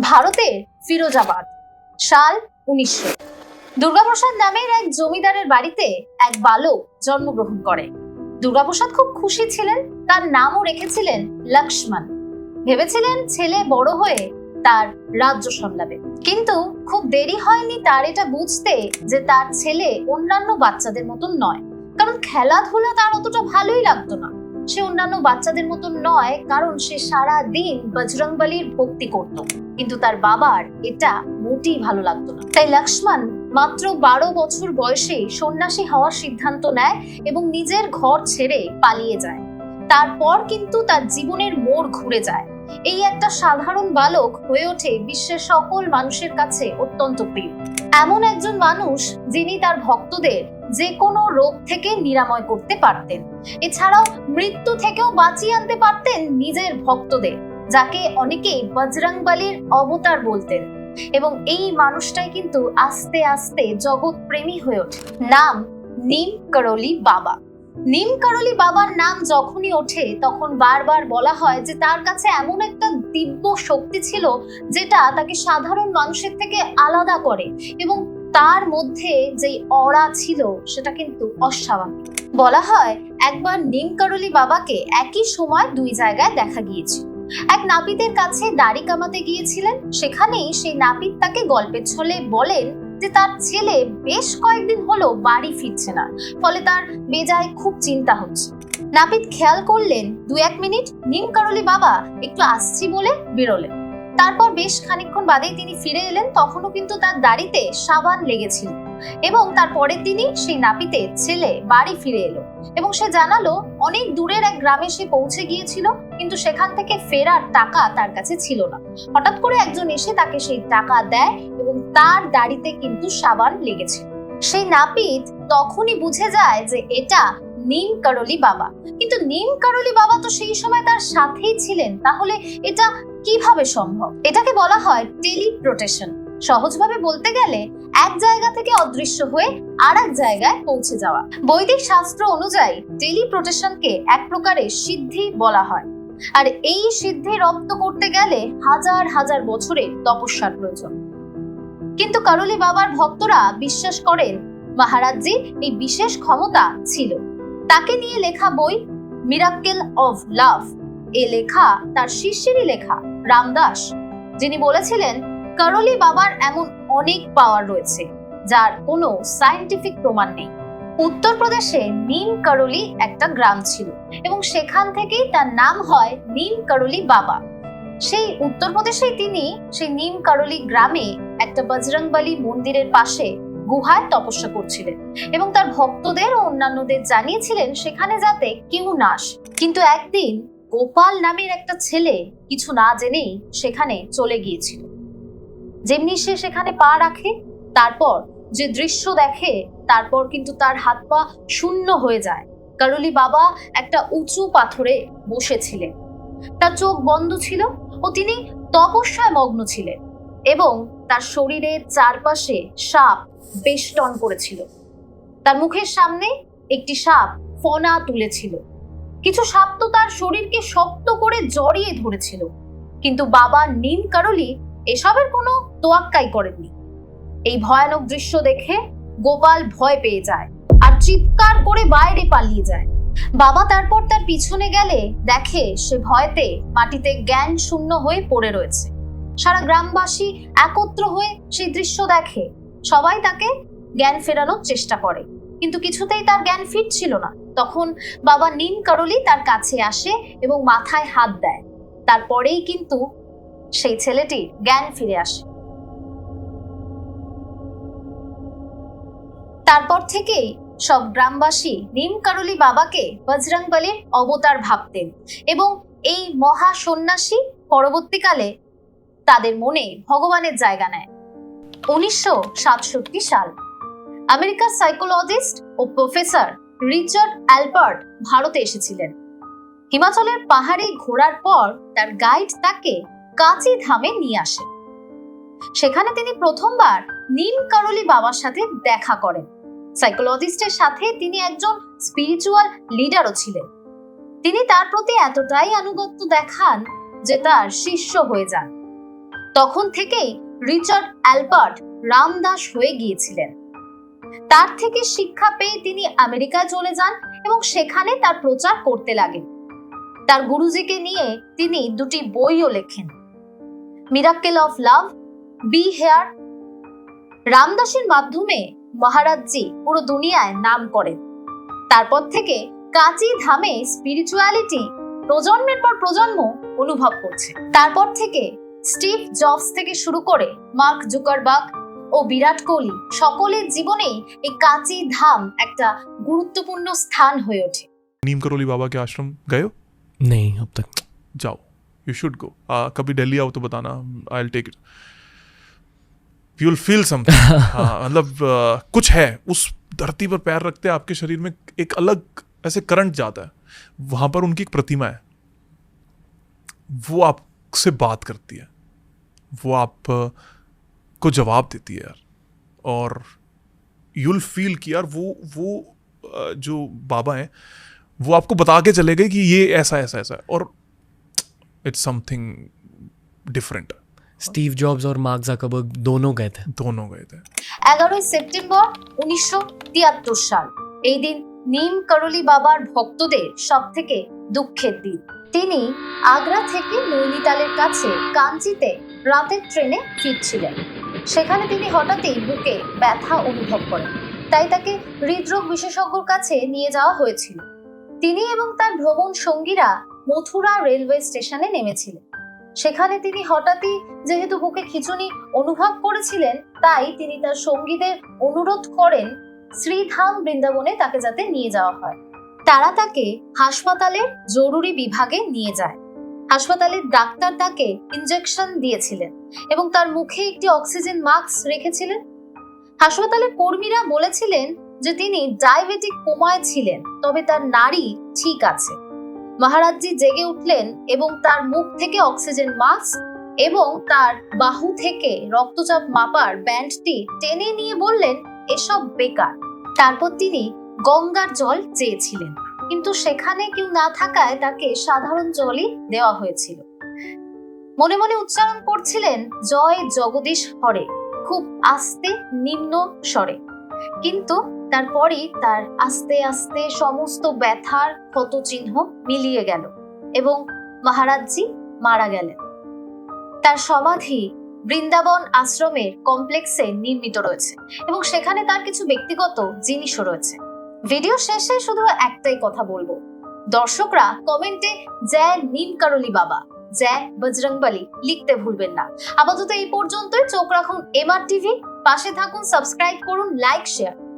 ভারতের ফিরোজাবাদ সাল উনিশশো। দুর্গাপ্রসাদ নামের এক জমিদারের বাড়িতে এক বালক জন্মগ্রহণ করে। দুর্গাপ্রসাদ খুব খুশি ছিলেন, তার নামও রেখেছিলেন লক্ষ্মণ। ভেবেছিলেন ছেলে বড় হয়ে তার রাজ্য সামলাবে। কিন্তু খুব দেরি হয়নি তার এটা বুঝতে যে তার ছেলে অন্যান্য বাচ্চাদের মতন নয়। কারণ খেলাধুলা তার অতটা ভালোই লাগতো না। সে অন্যান্য বাচ্চাদের মতন নয়, কারণ সে সারা দিন বজরংবলির ভক্তি করত। কিন্তু তার বাবার এটা মোটেই ভালো লাগতো না। তাই লক্ষ্মণ মাত্র বারো বছর বয়সে সন্ন্যাসী হওয়ার সিদ্ধান্ত নেয় এবং নিজের ঘর ছেড়ে পালিয়ে যায়। তারপর কিন্তু তার জীবনের মোড় ঘুরে যায়। এই একটা সাধারণ বালক হয়ে ওঠে বিশ্বের সকল মানুষের কাছে অত্যন্ত প্রিয়। এমন একজন মানুষ যিনি তার ভক্তদের যে কোনো রোগ থেকে নিরাময় করতে পারতেন। এছাড়াও মৃত্যু থেকেও বাঁচিয়ে আনতে পারতেন নিজের ভক্তদের, যাকে অনেকেই বজরংবলির অবতার বলতেন। এবং এই মানুষটাই কিন্তু আস্তে আস্তে জগৎ প্রেমী হয়ে ওঠে। নাম নিম করলি বাবা। নিম করলি বাবার নাম যখনই ওঠে, তখন বারবার বলা হয় যে তার কাছে এমন একটা দিব্য শক্তি ছিল, যেটা তাকে সাধারণ মানুষের থেকে আলাদা করে এবং তার মধ্যে যেই অড়া ছিল, সেটা কিন্তু অস্বাভাবিক। বলা হয়, একবার নিমকারলি বাবাকে একই সময় দুই জায়গায় দেখা গিয়েছিল। এক নাপিতের কাছে দাড়ি কামাতে গিয়েছিলেন। সেখানেই সেই নাপিত তাকে গল্পের ছলে বলেন যে তার ছেলে বেশ কয়েকদিন হলো বাড়ি ফিরছে না, ফলে তার বেজায় খুব চিন্তা হচ্ছে। নাপিত খেয়াল করলেন দু এক মিনিট নিম করলি বাবা একটু আসছি বলে বেরোলেন। তারপর বেশ খানিকক্ষণ বাদেই তিনি ফিরে এলেন, তখনও কিন্তু তার দাড়িতে সাবান লেগেছিল এবং তার পরের দিনই সেই নাপিতের ছেলে বাড়ি ফিরে এলো এবং সে জানালো, অনেক দূরের এক গ্রামে সে পৌঁছে গিয়েছিল, কিন্তু সেখান থেকে ফেরার টাকা তার কাছে ছিল না। হঠাৎ করে একজন এসে তাকে সেই টাকা দেয় এবং তার দাড়িতে কিন্তু সাবান লেগেছিল। সেই নাপিত তখনই বুঝে যায় যে এটা নিম করলি বাবা। কিন্তু নিম করলি বাবা তো সেই সময় তার সাথেই ছিলেন, তাহলে এটা কীভাবে সম্ভব? এটাকে বলা হয় টেলিপ্রোটেশন। সহজভাবে বলতে গেলে, এক জায়গা থেকে অদৃশ্য হয়ে আর এক জায়গায় পৌঁছে যাওয়া। বৈদিক শাস্ত্র অনুযায়ী টেলিপ্রোটেশনকে এক প্রকারের সিদ্ধি বলা হয়। আর এই সিদ্ধি রপ্ত করতে গেলে হাজার হাজার বছরের তপস্যার প্রয়োজন। কিন্তু কারলি বাবার ভক্তরা বিশ্বাস করেন, মহারাজজি, এই বিশেষ ক্ষমতা ছিল। তাকে নিয়ে লেখা বই মিরাক্কেল অফ লাভ এ লেখা তার শিষ্যেরই লেখা, রামদাস, যিনি বলেছিলেন, করলি বাবার এমন অনেক পাওয়ার রয়েছে, যার কোনো সায়েন্টিফিক প্রমাণ নেই। উত্তরপ্রদেশে নিম করলি একটা গ্রাম ছিল এবং সেখান থেকেই তার নাম হয় নিম করলি বাবা। সেই উত্তরপ্রদেশেই তিনি সেই নিম করলি গ্রামে একটা বজরংবলী মন্দিরের পাশে গুহায় তপস্যা করছিলেন এবং তার ভক্তদের ও অন্যান্যদের জানিয়েছিলেন, সেখানে যাতে কেউ না আসে। কিন্তু একদিন গোপাল নামের একটা ছেলে কিছু না জেনেই সেখানে চলে গিয়েছিল। যেমনি সে সেখানে পা রাখে, তারপর যে দৃশ্য দেখে, তারপর কিন্তু তার হাত পা শূন্য হয়ে যায়। কারুলি বাবা একটা উঁচু পাথরে বসেছিলেন। তার চোখ বন্ধ ছিল ও তিনি তপস্যায় মগ্ন ছিলেন এবং তার শরীরের চারপাশে সাপ বেষ্টন করেছিল। তার মুখের সামনে একটি সাপ ফনা তুলেছিল। কিছু সাপ তো তার শরীরকে শক্ত করে জড়িয়ে ধরেছিল। কিন্তু বাবা নীল কারলি এসবের কোনো তোয়াক্কাই করেননি। এই ভয়ানক দৃশ্য দেখে গোপাল ভয় পেয়ে যায় আর চিৎকার করে বাইরে পালিয়ে যায়। বাবা তারপর তার পিছনে গেলে দেখে সে ভয়তে মাটিতে জ্ঞান শূন্য হয়ে পড়ে রয়েছে। সারা গ্রামবাসী একত্র হয়ে সেই দৃশ্য দেখে সবাই তাকে জ্ঞান ফেরানোর চেষ্টা করে। কিন্তু কিছুতেই তার জ্ঞান ফিরছিল না। তখন বাবা নিম করলি তার কাছে আসে এবং মাথায় হাত দেয়। তারপরেই কিন্তু সেই ছেলেটির জ্ঞান ফিরে আসে। তারপর থেকেই সব গ্রামবাসী নিম করলি বাবাকে বজরংবলির অবতার ভাবতেন এবং এই মহা সন্ন্যাসী পরবর্তীকালে তাদের মনে ভগবানের জায়গা নেয়। উনিশশো সাতষট্টি সাল। আমেরিকার সাইকোলজিস্ট ও প্রফেসর রিচার্ড অ্যালবার্ট ভারতে এসেছিলেন। হিমাচলের পাহাড়ে ঘোরার পর তার গাইড তাকে কাঁচি ধামে নিয়ে আসে। সেখানে তিনি প্রথমবার নিম কারলি বাবার সাথে দেখা করেন। সাইকোলজিস্টের সাথে তিনি একজন স্পিরিচুয়াল লিডারও ছিলেন। তিনি তার প্রতি এতটাই আনুগত্য দেখান যে তার শিষ্য হয়ে যান। তখন থেকেই রিচার্ড অ্যালবার্ট রামদাস হয়ে গিয়েছিলেন। তার থেকে শিক্ষা পেয়ে তিনি আমেরিকায় চলে যান এবং সেখানে তার প্রচার করতে লাগেন। তার গুরুজিকে নিয়ে তিনি দুটি বইও লেখেন। Miracle of love be here রামদাসের মাধ্যমে মহারাজজি পুরো দুনিয়ায় নাম করেন। তারপর থেকে কাঁচি ধামে স্পিরিচুয়ালিটি প্রজন্মের পর প্রজন্ম অনুভব করছে। তারপর থেকে স্টিভ জবস থেকে শুরু করে মার্ক জুকারবার্গ ও বিরাট কোহলি সকলের জীবনেই এই কাঁচি ধাম একটা গুরুত্বপূর্ণ স্থান হয়ে ওঠে नीम करोली बाबा के आश्रम गए हो नहीं अब तक जाओ यू शुड गो कभी दिल्ली आओ तो बताना I will take it you will feel something मतलब आ, कुछ है उस धरती पर पैर रखते आपके शरीर में एक अलग ऐसे करंट जाता है वहां पर उनकी एक प्रतिमा है वो आपसे बात करती है वो आप आ, को जवाब देती है यार और यूल फील कि यार वो वो आ, जो बाबा हैं वो आपको बता के चले गए कि ये ऐसा ऐसा ऐसा है और it's something different Steve Jobs और मार्क जाकरबर्ग दोनों गए थे दोनों गए थे এগারোই সেপ্টেম্বর উনিশশো তিয়াত্তর সাল এই দিন নিম করলি বাবার ভক্তদের সব থেকে দুঃখের দিন তিনি আগ্রা থেকে নৈনিতালের কাছে কাঞ্চিতে রাতের ট্রেনে ফিরছিলেন সেখানে তিনি হঠাৎই বুকে ব্যথা অনুভব করেন। তাই তাকে হৃদরোগ বিশেষজ্ঞর কাছে নিয়ে যাওয়া হয়েছিল। তিনি এবং তার ভ্রমণ সঙ্গীরা মথুরা রেলওয়ে স্টেশনে নেমেছিলেন। সেখানে তিনি হঠাৎই যেহেতু বুকে খিচুনি অনুভব করেছিলেন, তাই তিনি তার সঙ্গীদের অনুরোধ করেন, শ্রীধাম বৃন্দাবনে তাকে যাতে নিয়ে যাওয়া হয়। তারা তাকে হাসপাতালের জরুরি বিভাগে নিয়ে যায়। হাসপাতালের ডাক্তার তাকে ইনজেকশন দিয়েছিলেন এবং তার মুখে একটি অক্সিজেন মাস্ক রেখেছিলেন। হাসপাতালের কর্মীরা বলেছিলেন যে তিনি ডায়াবেটিক কোমায় ছিলেন, তবে তার নারী ঠিক আছে। মহারাজজি জেগে উঠলেন এবং তার মুখ থেকে অক্সিজেন মাস্ক এবং তার বাহু থেকে রক্তচাপ মাপার ব্যান্ডটি টেনে নিয়ে বললেন, এসব বেকার। তারপর তিনি গঙ্গার জল চেয়েছিলেন। কিন্তু সেখানে কেউ না থাকায় তাকে সাধারণ জলই দেওয়া হয়েছিল। মনে মনে উচ্চারণ করছিলেন, জয় জগদীশ হরে। খুব আস্তে, নিম্ন স্বরে। কিন্তু তারপরই তার আস্তে আস্তে সমস্ত ব্যথার ক্ষত চিহ্ন মিলিয়ে গেল এবং মহারাজজি মারা গেলেন। তার সমাধি বৃন্দাবন আশ্রমের কমপ্লেক্সে নির্মিত রয়েছে এবং সেখানে তার কিছু ব্যক্তিগত জিনিসও রয়েছে। ভিডিও শেষে শুধু একটাই কথা বলব। দর্শকরা কমেন্টে জয় নীলকারলি কারলি বাবা, জয় বজরংবলী লিখতে ভুলবেন না। আপাতত এই পর্যন্তই, চোখ রাখুন এমআর টিভি পাশে থাকুন সাবস্ক্রাইব করুন লাইক শেয়ার